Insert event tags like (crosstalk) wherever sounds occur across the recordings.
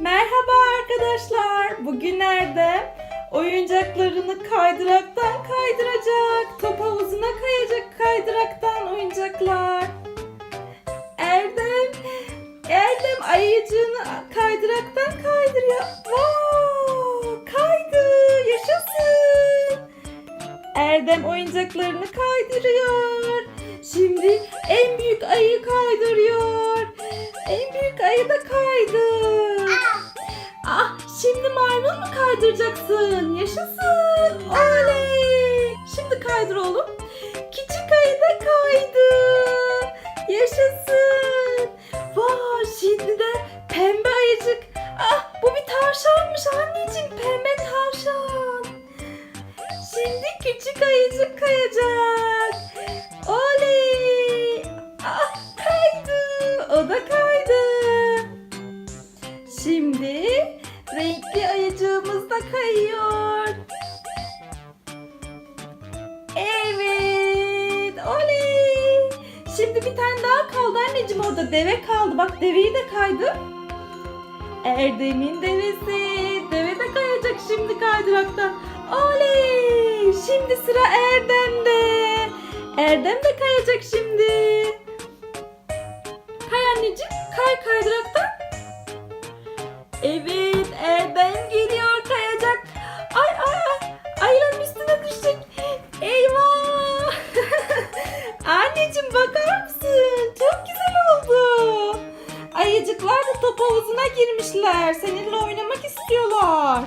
Merhaba arkadaşlar. Bugün Erdem oyuncaklarını kaydıraktan kaydıracak. Top havuzuna kayacak kaydıraktan oyuncaklar. Erdem, Erdem ayıcığını kaydıraktan kaydırıyor. Wow, kaydı. Yaşasın. Erdem oyuncaklarını kaydırıyor. Şimdi en büyük ayı kaydırıyor. En büyük ayı da kaydı. Kaydıracaksın? Yaşasın. Oley. Kaldı. Bak deveyi de kaydı. Erdem'in devesi. Deve de kayacak şimdi kaydıraktan. Oley. Şimdi sıra Erdem'de. Erdem de kayacak şimdi. Kay anneciğim. Kay kaydıraktan. Evet Erdem geliyor kayacak. Ay ay ay. Ayıların üstüne düşecek. Eyvah. (laughs) Anneciğim bakar havuzuna girmişler. Seninle oynamak istiyorlar.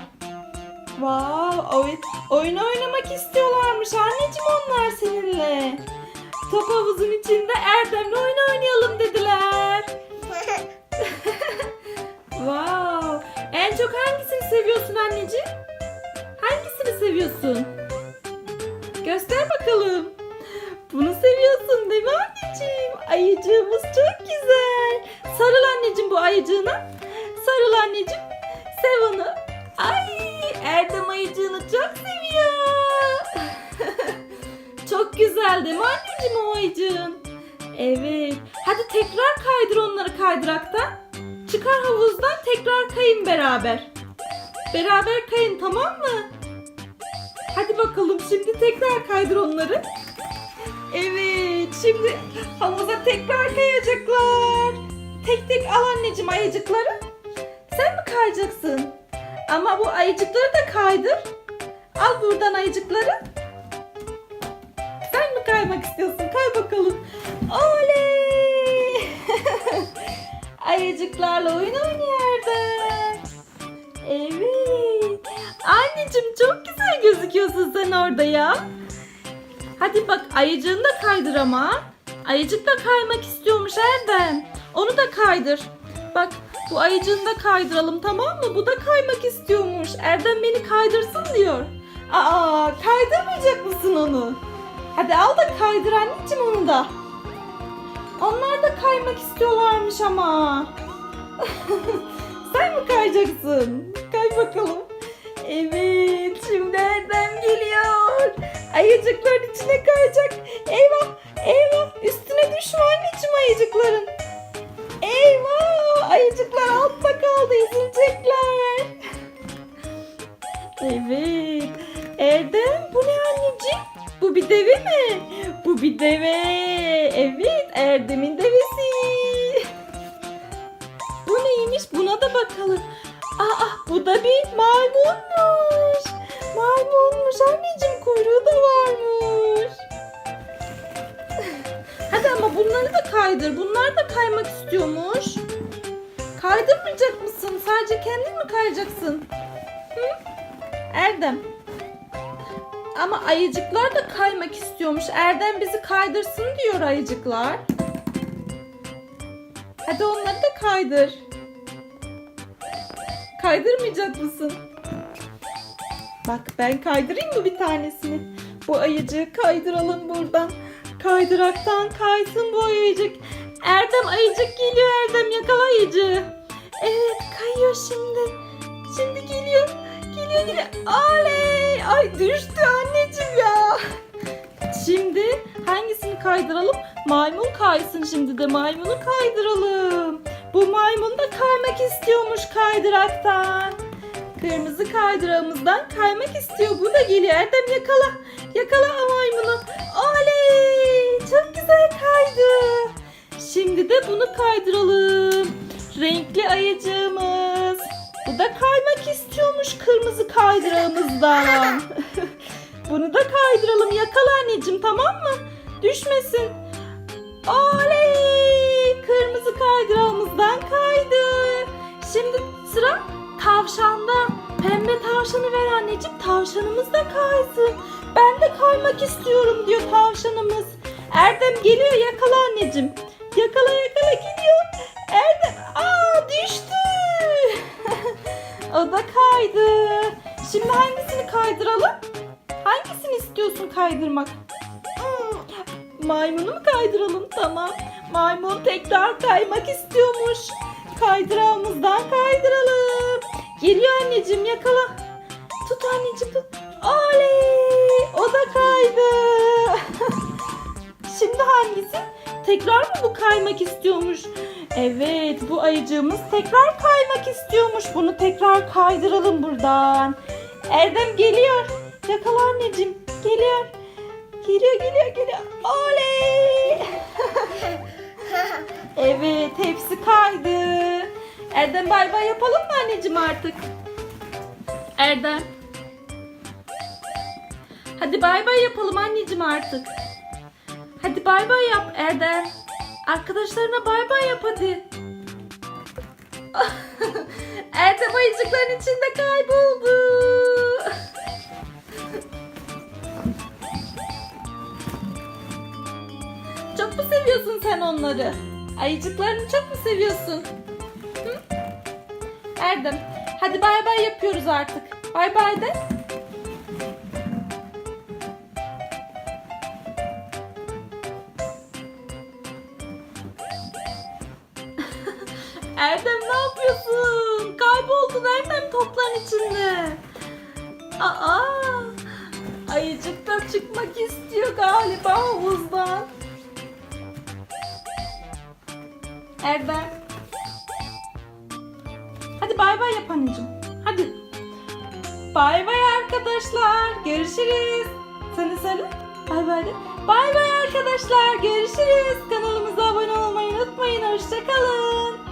Wow, evet. Oyun oynamak istiyorlarmış anneciğim onlar seninle. Top havuzun içinde Erdem'le oyun oynayalım dediler. (laughs) Wow. En çok hangisini seviyorsun anneciğim? Hangisini seviyorsun? Göster bakalım. Bunu seviyorsun değil mi anneciğim? Ayıcığımız çok güzel. Sarıl anneciğim bu ayıcığına. Sarıl anneciğim. Sev onu. Ay Erdem ayıcığını çok seviyor. (laughs) çok güzel değil mi anneciğim o ayıcığın? Evet. Hadi tekrar kaydır onları kaydıraktan. Çıkar havuzdan tekrar kayın beraber. Beraber kayın tamam mı? Hadi bakalım şimdi tekrar kaydır onları. Evet şimdi havuza tekrar kayacaklar. Tek tek al anneciğim ayıcıkları. Sen mi kayacaksın? Ama bu ayıcıkları da kaydır. Al buradan ayıcıkları. Sen mi kaymak istiyorsun? Kay bakalım. Oley! (laughs) Ayıcıklarla oyun oynuyordu. Evet. Anneciğim çok güzel gözüküyorsun sen orada ya. Hadi bak ayıcığını da kaydır ama. Ayıcık da kaymak istiyormuş Erdem. Onu da kaydır. Bak bu ayıcığını da kaydıralım tamam mı? Bu da kaymak istiyormuş. Erdem beni kaydırsın diyor. Aa kaydırmayacak mısın onu? Hadi al da kaydır anneciğim onu da. Onlar da kaymak istiyorlarmış ama. (laughs) Sen mi kayacaksın? Kay bakalım. Evet, şimdi Erdem geliyor. Ayıcıkların içine kayacak. Eyvah, Bu bir deve. Evet, Erdem'in devesi. Bu neymiş? Buna da bakalım. Aa, bu da bir maymunmuş. Maymunmuş anneciğim kuyruğu da varmış. Hadi ama bunları da kaydır. Bunlar da kaymak istiyormuş. Kaydırmayacak mısın? Sadece kendin mi kayacaksın? Hı? Erdem. Ama ayıcıklar da kaymak istiyormuş. Erdem bizi kaydırsın diyor ayıcıklar. Hadi onları da kaydır. Kaydırmayacak mısın? Bak ben kaydırayım mı bir tanesini? Bu ayıcığı kaydıralım buradan. Kaydıraktan kaysın bu ayıcık. Erdem ayıcık geliyor Erdem yakala ayıcığı. Evet kayıyor şimdi. Geliyor geliyor. Oley! Ay düştü anneciğim ya. Şimdi hangisini kaydıralım? Maymun kaysın şimdi de maymunu kaydıralım. Bu maymun da kaymak istiyormuş kaydıraktan. Kırmızı kaydırağımızdan kaymak istiyor. Bu da geliyor. Erdem yakala. Yakala maymunu. Oley! Çok güzel kaydı. Şimdi de bunu kaydıralım. Renkli ayıcığımız. Bu da kaymak istiyormuş kırmızı kaydırağımızdan. (laughs) bunu da kaydıralım. Yakala anneciğim tamam mı? Düşmesin. Oley! Kırmızı kaydırağımızdan kaydı. Şimdi sıra tavşanda. Pembe tavşanı ver anneciğim. Tavşanımız da kaysın. Ben de kaymak istiyorum diyor tavşanımız. Erdem geliyor yakala anneciğim. Yakala yakala gidiyor. Erdem aa düştü. O da kaydı. Şimdi hangisini kaydıralım? Hangisini istiyorsun kaydırmak? Hmm, Maymunu mu kaydıralım? Tamam. Maymun tekrar kaymak istiyormuş. Kaydırağımızdan kaydıralım. Geliyor anneciğim yakala. Tut anneciğim tut. Oley! O da kaydı. (laughs) Şimdi hangisi? Tekrar mı bu kaymak istiyormuş? Evet bu ayıcığımız tekrar kaymak istiyormuş. Bunu tekrar kaydıralım buradan. Erdem geliyor. Yakala anneciğim. Geliyor. Geliyor geliyor geliyor. Oley! (laughs) evet hepsi kaydı. Erdem bay bay yapalım mı anneciğim artık? Erdem. Hadi bay bay yapalım anneciğim artık. Hadi bay bay yap Erdem. Arkadaşlarına bay bay yap hadi. (laughs) Erdem ayıcıkların içinde kayboldu. (laughs) Çok mu seviyorsun sen onları? Ayıcıklarını çok mu seviyorsun? Hı? Erdem, hadi bay bay yapıyoruz artık. Bay bay de. Erdem ne yapıyorsun? Kayboldun Erdem topların içinde. Aa, ayıcık da çıkmak istiyor galiba havuzdan. Erdem. Hadi bay bay yap anneciğim. Hadi. Bay bay arkadaşlar. Görüşürüz. Sen de söyle. Bay bay de. Bay bay arkadaşlar. Görüşürüz. Kanalımıza abone olmayı unutmayın. Hoşçakalın.